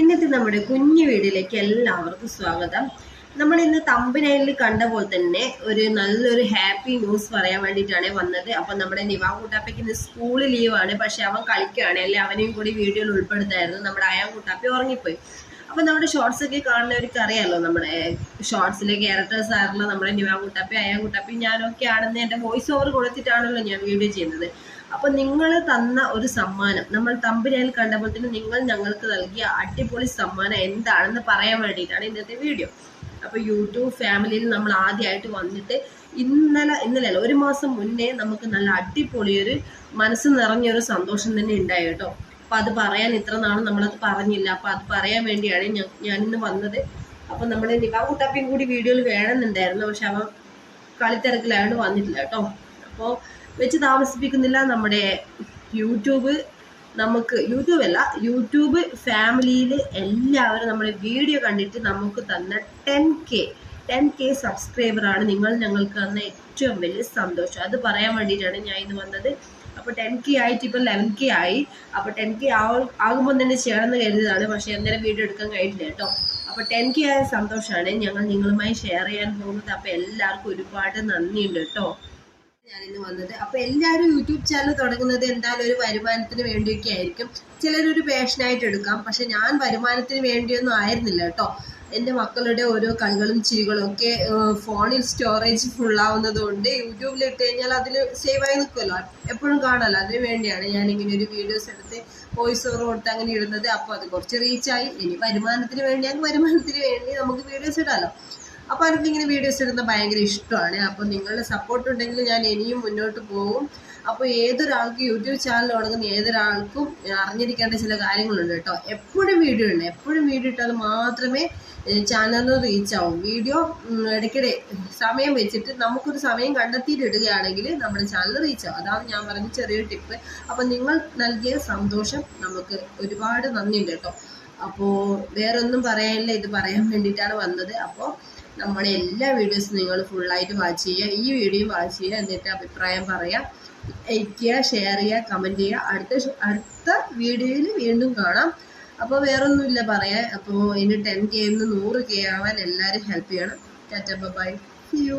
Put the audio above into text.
ഇന്നത്തെ നമ്മുടെ കുഞ്ഞു വീടിലേക്ക് എല്ലാവർക്കും സ്വാഗതം. നമ്മൾ ഇന്ന് തമ്പിനയിൽ കണ്ട പോലെ തന്നെ ഒരു നല്ലൊരു ഹാപ്പി ന്യൂസ് പറയാൻ വേണ്ടിയിട്ടാണ് വന്നത്. അപ്പൊ നമ്മുടെ നിവാ കൂട്ടാപ്പയ്ക്ക് ഇന്ന് സ്കൂൾ ലീവാണ് പക്ഷെ അവൻ കളിക്കുകയാണ്. അല്ലെ അവനെയും കൂടി വീഡിയോയിൽ ഉൾപ്പെടുത്തായിരുന്നു. നമ്മുടെ അയാൻ കൂട്ടാപ്പി ഉറങ്ങിപ്പോയി. അപ്പൊ നമ്മുടെ ഷോർട്സ് ഒക്കെ കാണുന്നവർക്ക് അറിയാലോ നമ്മുടെ ഷോർട്സിലെ ക്യാരക്ടേഴ്സ് ആയിട്ടുള്ള നമ്മുടെ നിവാ കുട്ടപ്പി അയാൻ കുട്ടപ്പി ഞാനൊക്കെ ആണെന്ന് എന്റെ വോയിസ് ഓവർ കൊടുത്തിട്ടാണല്ലോ ഞാൻ വീഡിയോ ചെയ്യുന്നത്. അപ്പൊ നിങ്ങൾ തന്ന ഒരു സമ്മാനം നമ്മൾ തമ്പിനയിൽ കണ്ടപ്പോൾ തന്നെ നിങ്ങൾ ഞങ്ങൾക്ക് നൽകിയ അടിപൊളി സമ്മാനം എന്താണെന്ന് പറയാൻ വേണ്ടിയിട്ടാണ് ഇന്നത്തെ വീഡിയോ അപ്പൊ യൂട്യൂബ് ഫാമിലിയിൽ നമ്മൾ ആദ്യമായിട്ട് വന്നിട്ട് ഇന്നലെ ഇന്നലെ അല്ല ഒരു മാസം മുന്നേ നമുക്ക് നല്ല അടിപൊളിയൊരു മനസ്സ് നിറഞ്ഞൊരു സന്തോഷം തന്നെ ഉണ്ടായി കേട്ടോ. അപ്പൊ അത് പറയാൻ ഇത്ര നാൾ നമ്മളത് പറഞ്ഞില്ല. അപ്പൊ അത് പറയാൻ വേണ്ടിയാണ് ഞാൻ ഞാനിന്ന് വന്നത്. അപ്പൊ നമ്മൾ നിവാ കുട്ടാപ്പിയും കൂടി വീഡിയോയിൽ വേണമെന്നുണ്ടായിരുന്നു. പക്ഷെ അവൻ കളിത്തിരക്കിലായതുകൊണ്ട് വന്നിട്ടില്ല കേട്ടോ. അപ്പോൾ വെച്ച് താമസിപ്പിക്കുന്നില്ല നമ്മുടെ യൂട്യൂബ് നമുക്ക് യൂട്യൂബ് അല്ല യൂട്യൂബ് ഫാമിലിയിൽ എല്ലാവരും നമ്മുടെ വീഡിയോ കണ്ടിട്ട് നമുക്ക് തന്ന ടെൻ കെ ടെൻ കെ സബ്സ്ക്രൈബറാണ് നിങ്ങൾ ഞങ്ങൾക്ക് തന്ന ഏറ്റവും വലിയ സന്തോഷം. അത് പറയാൻ വേണ്ടിയിട്ടാണ് ഞാൻ ഇന്ന് വന്നത്. അപ്പോൾ ടെൻ കെ ആയിട്ട് ഇപ്പോൾ ലെവൻ കെ ആയി അപ്പോൾ ടെൻ കെ ആകുമ്പോൾ തന്നെ ചെയ്യണമെന്ന് കരുതിയതാണ് പക്ഷേ അന്നേരം വീഡിയോ എടുക്കാൻ കഴിഞ്ഞില്ല കേട്ടോ. അപ്പോൾ ടെൻ കെ ആയ സന്തോഷമാണ് ഞങ്ങൾ നിങ്ങളുമായി ഷെയർ ചെയ്യാൻ പോകുന്നത്. അപ്പോൾ എല്ലാവർക്കും ഒരുപാട് നന്ദിയുണ്ട് കേട്ടോ. ഞാനിന്ന് വന്നത്. അപ്പൊ എല്ലാവരും യൂട്യൂബ് ചാനൽ തുടങ്ങുന്നത് എന്തായാലും ഒരു വരുമാനത്തിന് വേണ്ടിയൊക്കെ ആയിരിക്കും. ചിലരൊരു പാഷനായിട്ട് എടുക്കാം. പക്ഷെ ഞാൻ വരുമാനത്തിന് വേണ്ടിയൊന്നും ആയിരുന്നില്ല കേട്ടോ. എന്റെ മക്കളുടെ ഓരോ കളികളും ചിരികളും ഒക്കെ ഫോണിൽ സ്റ്റോറേജ് ഫുള്ളാവുന്നത് കൊണ്ട് യൂട്യൂബിൽ ഇട്ട് കഴിഞ്ഞാൽ അതിൽ സേവ് ആയി നിൽക്കുമല്ലോ എപ്പോഴും കാണാമല്ലോ അതിന് വേണ്ടിയാണ് ഞാൻ ഇങ്ങനെ ഒരു വീഡിയോസ് എടുത്ത് വോയിസ് ഓവർ കൊടുത്ത് അങ്ങനെ ഇടുന്നത്. അപ്പോൾ അത് കുറച്ച് റീച്ചായി ഇനി വരുമാനത്തിന് വേണ്ടിയാൽ വരുമാനത്തിന് വേണ്ടി നമുക്ക് വീഡിയോസ് ഇടാമല്ലോ അപ്പോൾ ഇങ്ങനെ വീഡിയോസ് ഇടുന്ന ഭയങ്കര ഇഷ്ടമാണ്. അപ്പോൾ നിങ്ങളുടെ സപ്പോർട്ട് ഉണ്ടെങ്കിൽ ഞാൻ ഇനിയും മുന്നോട്ട് പോകും. അപ്പോൾ ഏതൊരാൾക്ക് യൂട്യൂബ് ചാനൽ തുടങ്ങുന്ന ഏതൊരാൾക്കും അറിഞ്ഞിരിക്കേണ്ട ചില കാര്യങ്ങളുണ്ട് കേട്ടോ. എപ്പോഴും വീഡിയോ ഉണ്ട് എപ്പോഴും വീഡിയോ ഇട്ടാൽ മാത്രമേ ചാനലിന് റീച്ച് ആവും. വീഡിയോ ഇടയ്ക്കിടെ സമയം വെച്ചിട്ട് നമുക്കൊരു സമയം കണ്ടെത്തിയിട്ട് ഇടുകയാണെങ്കിൽ നമ്മുടെ ചാനൽ റീച്ച് ആവും. അതാണ് ഞാൻ പറഞ്ഞ ചെറിയൊരു ടിപ്പ് അപ്പോൾ നിങ്ങൾ നൽകിയ സന്തോഷം നമുക്ക് ഒരുപാട് നന്ദിയുണ്ട് കേട്ടോ. അപ്പോൾ വേറൊന്നും പറയാനില്ല. ഇത് പറയാൻ വേണ്ടിയിട്ടാണ് വന്നത്. അപ്പോൾ നമ്മുടെ എല്ലാ വീഡിയോസും നിങ്ങൾ ഫുള്ളായിട്ട് വാച്ച് ചെയ്യുക. ഈ വീഡിയോ വാച്ച് ചെയ്യുക എന്നിട്ട് അഭിപ്രായം പറയുക. ലൈക്ക് ചെയ്യുക ഷെയർ ചെയ്യുക കമന്റ് ചെയ്യുക. അടുത്ത അടുത്ത വീഡിയോയിൽ വീണ്ടും കാണാം. അപ്പോൾ വേറൊന്നുമില്ല പറയാൻ. അപ്പോൾ ഇനി ടെൻ കെ നിന്ന് നൂറ് കെ ആവാൻ എല്ലാവരും ഹെൽപ്പ് ചെയ്യണം. Tata by U